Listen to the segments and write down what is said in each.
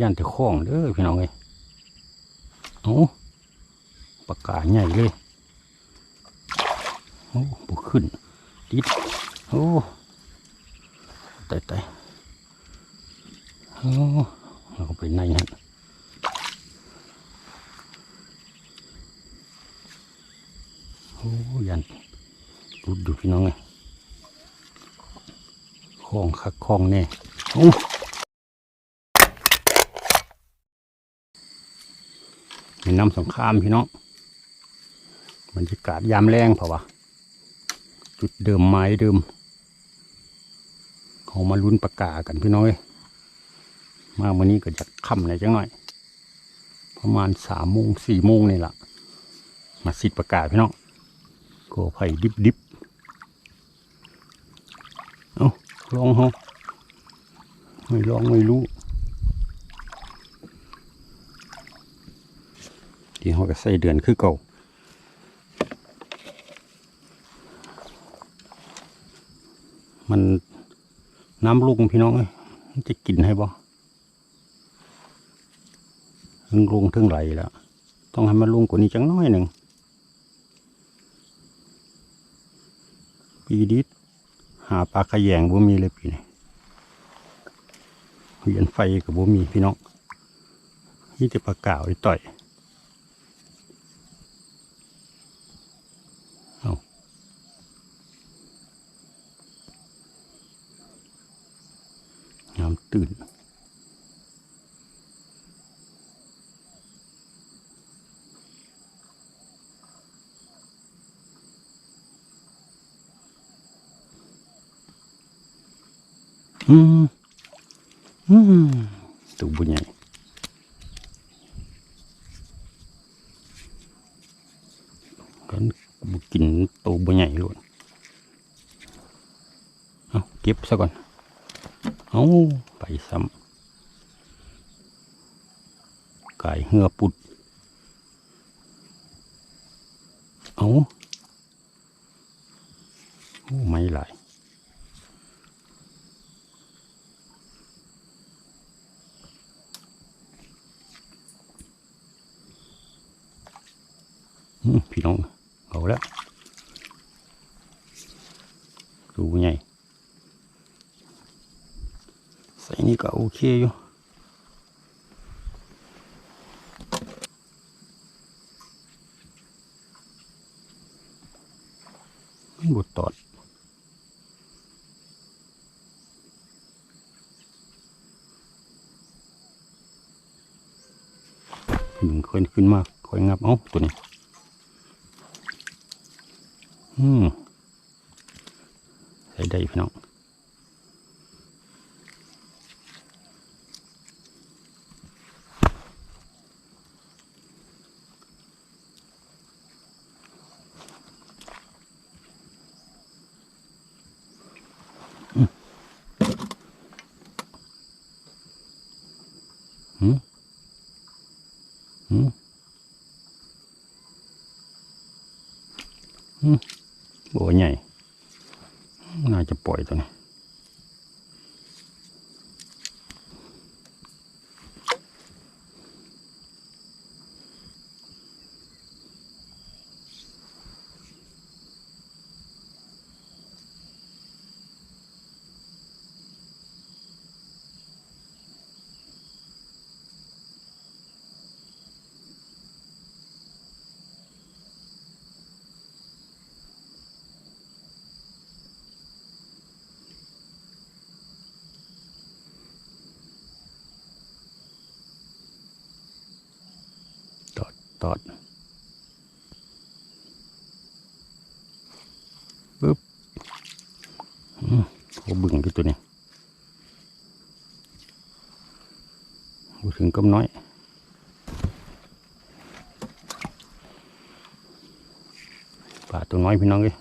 ยันแต่คล้องเด้อพี่น้องเอ้ยเอาปากกาใหญ่เลยโอ้บุขึ้นติดโอ้ตายตายโอ้เอาไปในฮะโอ้ยันรุดดูพี่น้องเอ้ยคล้องคักคล้องแน่โอ้ มีน้ำสงครามพี่น้องบรรยากาศยามแรงเพราะว่าจุดเดิมไม้เดิมเขามาลุ้นประกากันพี่น้อย มาวันนี้ก็จะค่ำหน่อยจังหน่อย ประมาณสามโมงสี่โมงนี่แหละมาสิทธิ์ประกาศพี่น้องก็ไผ่ดิบดิบเอาลองเหรอไม่ลองไม่รู้ ที่เขาก็ใส่เดือนคือเก่ามันน้ำลุงพี่น้องเอ้ยมันจะกินให้บ่ถึงลุงถึงไหลแล้ว ต้องให้มันลุงกว่านี้จังน้อยหนึ่งปีดิดหาปลาขยงบ่มีเลยปีนี้เหรียญไฟกับบ่มีพี่น้องนี่จะปลาก่าวไอ้ต่อย น้ำ ตื่น อืม อืมตัวบุญใหญ่กันบุกินตัวบุญใหญ่ล้วนเอาเก็บซะก่อน เอาไปซ้ ไก่เหือปุด เอาโอ้ไม่หลายพี่น้องเอาแล้วดูไงใส่นี่ก็โอเคอยู่ มันบดตอดหนึ่งคนขึ้นมาคอยงับ เอาตัวนี้ อืมใส่ได้พี่น้อง หืมหืมหืมโบใหญ่ น่าจะปล่อยตัวนี้ ตอดตอดปึ๊บอื บึงที่ตัวนี้โอ้ถึงกำน้อยปลาตัวน้อยพี่น้องเลย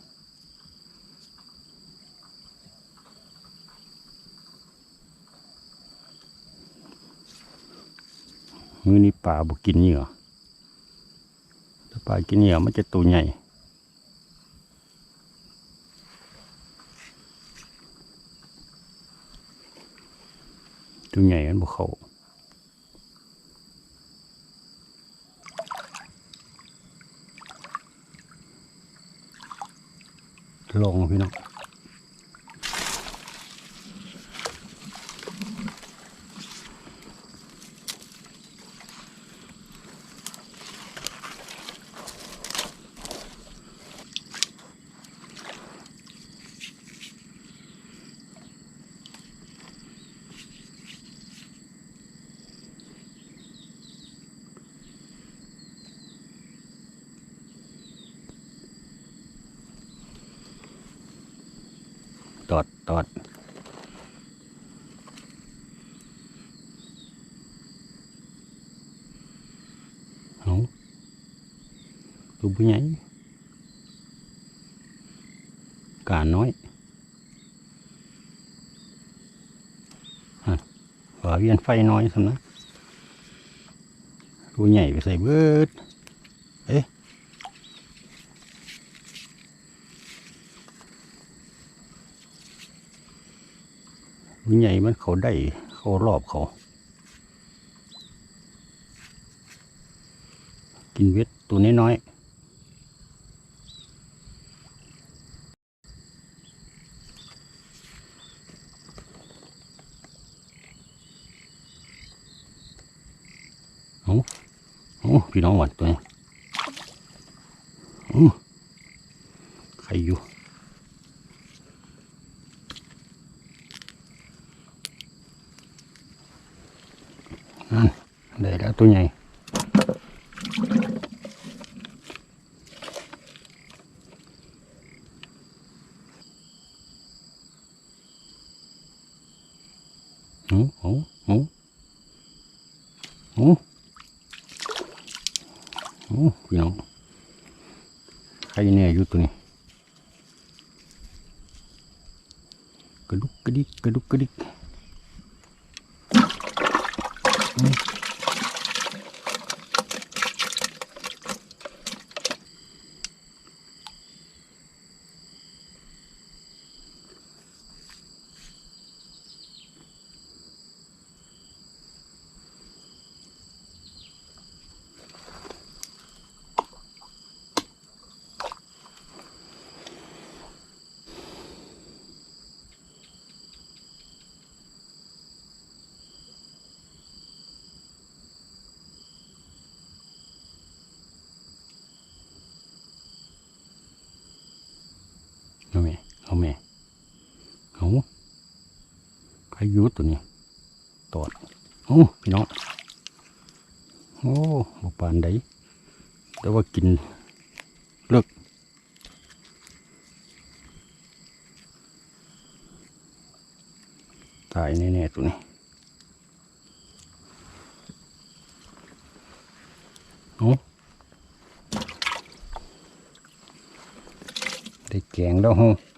มือนี้ปลาบุกินเหยื่อถ้าปลากินเหยื่อมันจะตัวใหญ่ ตัวใหญ่มันบุเขาลงพี่น้อง ตอดตอดเอาตัวผู้ใหญ่กาน้อยฮะฝาเวียนไฟน้อยสำนะตัวใหญ่ไปใส่เบิด เอ๊ะ ตัวใหญ่มันเขาได้เขารอบเขา กินเวทตัวน้อยๆเอาเอาพี่น้องหวัดตัวนี้เอาใครอยู่ นั่นได้แล้วตัวใหญ่โอ้โหโอ้โหโอ้พี่น้องใครเนี่ยอยู่ตัวนี้กระดุกกระดิกกระดุกกระดิก เอาแม่ เอาแม่เอาใครยุตัวนี้ตอดโอ้พี่น้องโอ้บปานใดแต่ว่ากินเลิกตายแน่ๆตัวนี้โอ้ได้แกงแล้วฮู้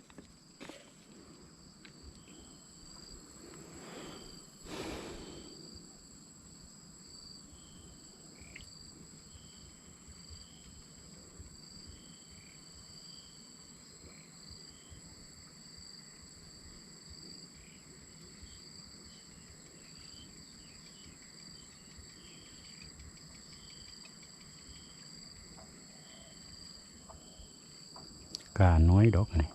กาน้อยดอกนี่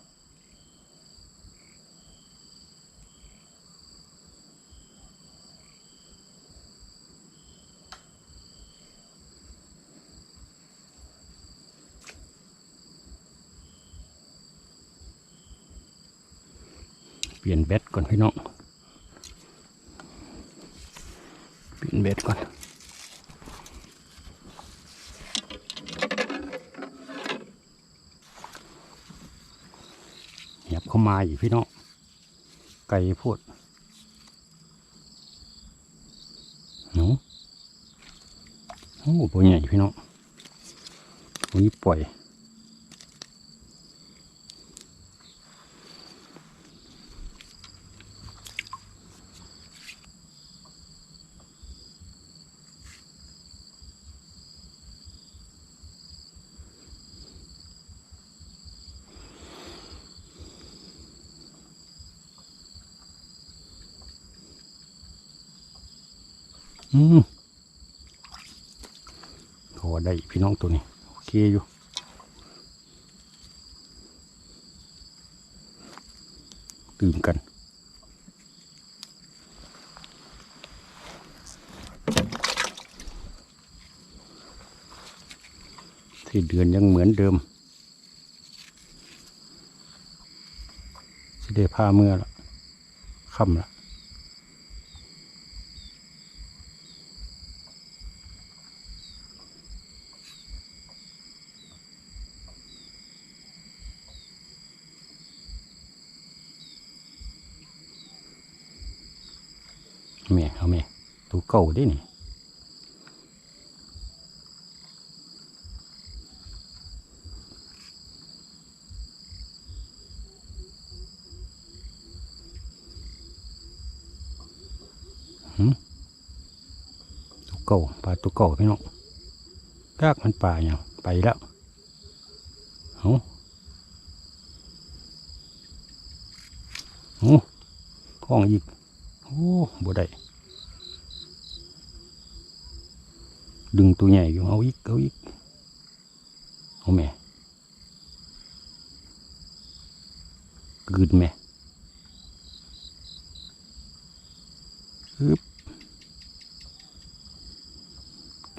เปลี่ยนเบ็ดก่อนพี่น้อง เปลี่ยนเบ็ดก่อน เหยียบเข้า มาอีกพี่น้องไก่พูดหนูโอ้ตัวใหญ่พี่น้องวันนี้ปล่อย อืมเขาว่าได้พี่น้อง ตัวนี้โอเคอยู่ตื่มกันที่เดือนยังเหมือนเดิมสิได้พาเมื่อละค่ำละ แม่เอาแม่ตัวเก่าด้นี่ตัวเก่าปลาตัวเก่าพี่น้องกากมันปลาอย่างไปแล้วเอาเอาห้องอีก โอ้บ่ได้ ดึงตัวใหญ่อยู่เอาอีกเอาอีกเอาแม่กึดแม่ฮึบ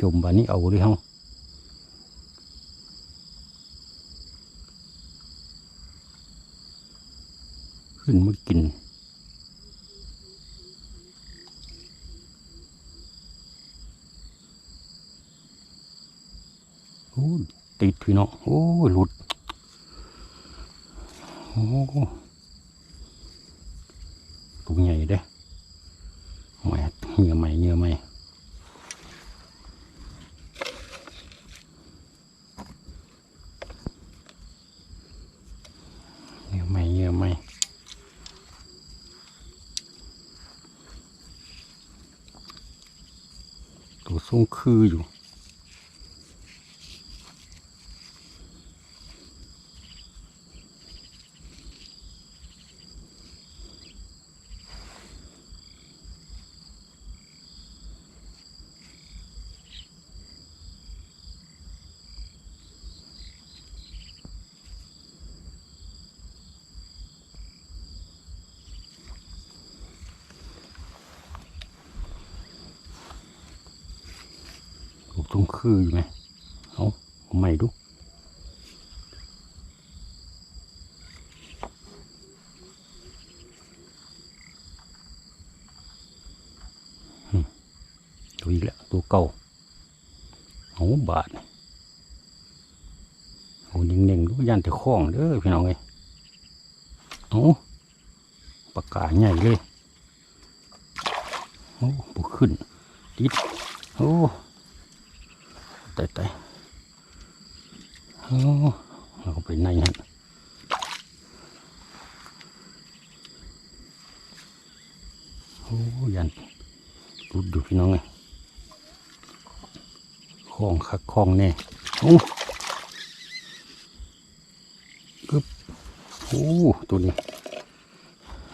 จมบานนี้เอาดิเฮาขึ้นมากิน โอ้ย ติดพี่น้องโอ้ยหลุดโอ้ตัวใหญ่เด้แหมเหงื่อใหม่เหงื่อใหม่เหงื่อใหม่เหงื่อใหม่ตัวสูงคืออยู่ ต้องคืออยู่ไหมเอาเอใหม่ดูตัวอีกแล้วตัวเก่าเอาบาทนี่เอาเน่งๆดูยันแต่ข้องเด้อพี่น้องเอ้ยเอาปากกาใหญ่เลยโอ้บุขึ้นติดโอ้ ตายตายโอ้เราก็ไปในฮะโอ้ยันรุดอยู่พี่น้องไงคล้องคักคล้องแน่โอ้กึบโอ้ตัวนี้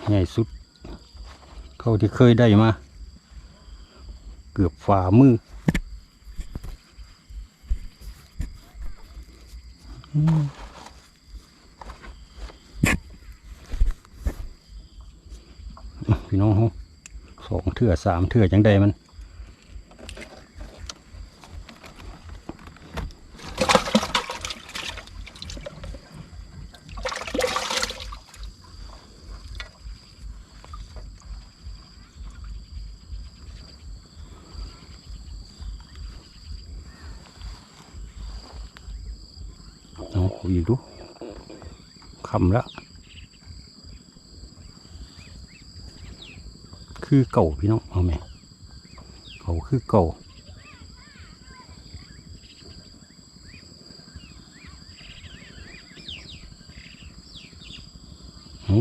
ใหญ่สุด เขาที่เคยได้มา เกือบฝ่ามือ พี่น้องเขาสองเถื่อสามเถื่อจังใดมัน เอีกดูคำละ คือเก่าพี่น้องเอาไหมเขาคือเก่าหื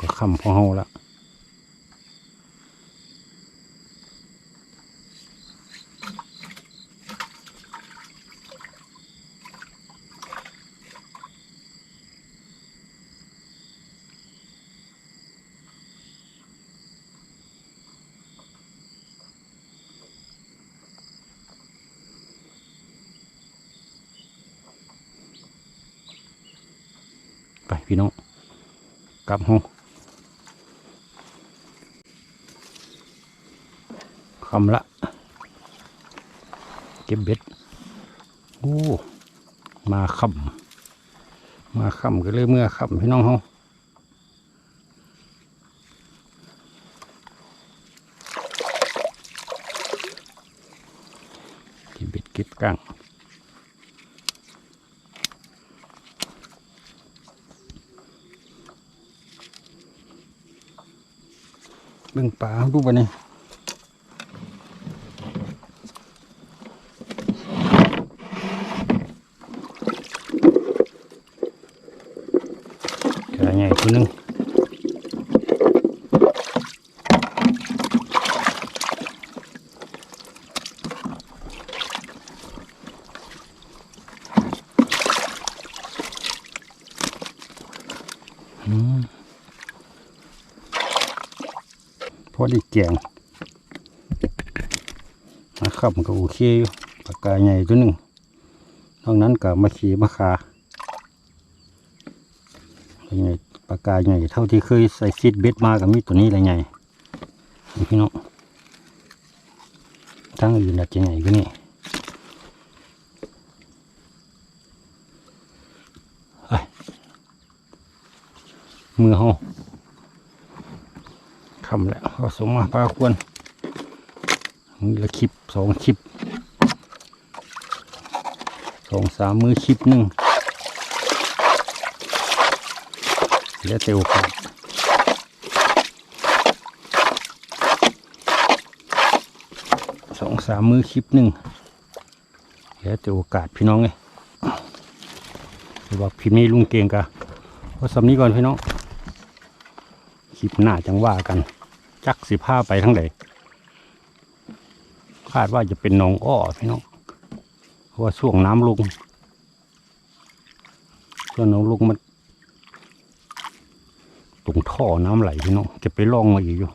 กับคำของเฮาละไปพี่น้องกลับห้องำละ เก็บเบ็ดโอ้มาคำมาคำก็เลยเมื่อคำพี่น้องเฮาเก็บเบ็ดเก็บกังเบิ่งปลาดูบ่เนี่ย แค่ใหญ่ตัวหนึงอืม พอดีแกงนะครับมันก็โอเคอยู่ปากกาใหญ่ตัวหนึ่งนอกนั้นก็มาขี่มาขาใหญ่ปากกาใหญ่เท่าที่เคยใส่ซีดเบ็ดมากับมีตัวนี้เลยใหญ่พี่น้องทั้งอื่นอาจจะใหญ่กว่านี้เฮ้ยมือห้องำแล้วเอาสมมาปลาควรมือละคลิปสองคลิปสองสามมือคลิปหนึ่งแล้วแต่โอกาสสองสามมือคลิปหนึ่งแล้วแต่โอกาสพี่น้องไงหรือว่าพิมพ์นี้ลุงเก่งกะเพราะสำนี้ก่อนพี่น้องคลิปหน้าจังว่ากัน จักสิผ้าไปทั้งไหนคาดว่าจะเป็นหนองอ้อพี่น้องเพราะว่าช่วงน้ำลงช่วงน้องลงมันตรงท่อน้ำไหลพี่น้องจะไปล่องมาอีกอยู่